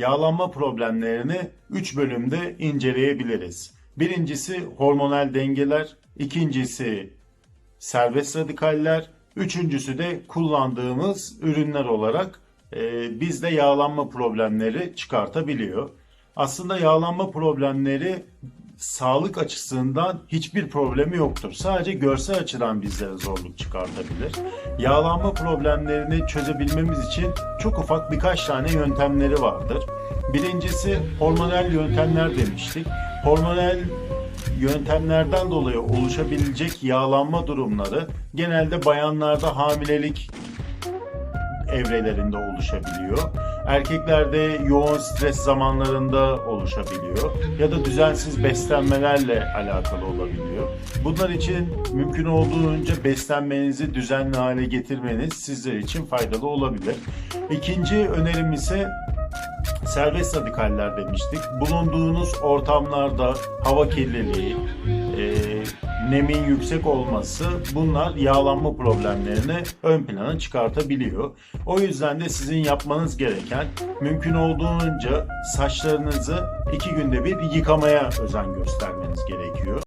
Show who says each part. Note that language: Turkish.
Speaker 1: yağlanma problemlerini 3 bölümde inceleyebiliriz. Birincisi hormonal dengeler, ikincisi serbest radikaller, üçüncüsü de kullandığımız ürünler olarak e, bizde yağlanma problemleri çıkartabiliyor. Aslında yağlanma problemleri sağlık açısından hiçbir problemi yoktur. Sadece görsel açıdan bizlere zorluk çıkartabilir. Yağlanma problemlerini çözebilmemiz için çok ufak birkaç tane yöntemleri vardır. Birincisi hormonal yöntemler demiştik. Hormonal yöntemlerden dolayı oluşabilecek yağlanma durumları genelde bayanlarda hamilelik evrelerinde oluşabiliyor. Erkeklerde yoğun stres zamanlarında oluşabiliyor ya da düzensiz beslenmelerle alakalı olabiliyor. Bunlar için mümkün olduğunca beslenmenizi düzenli hale getirmeniz sizler için faydalı olabilir. İkinci önerim ise serbest radikaller demiştik. Bulunduğunuz ortamlarda hava kirliliği, nemin yüksek olması bunlar yağlanma problemlerini ön plana çıkartabiliyor. O yüzden de sizin yapmanız gereken mümkün olduğunca saçlarınızı iki günde bir yıkamaya özen göstermeniz gerekiyor.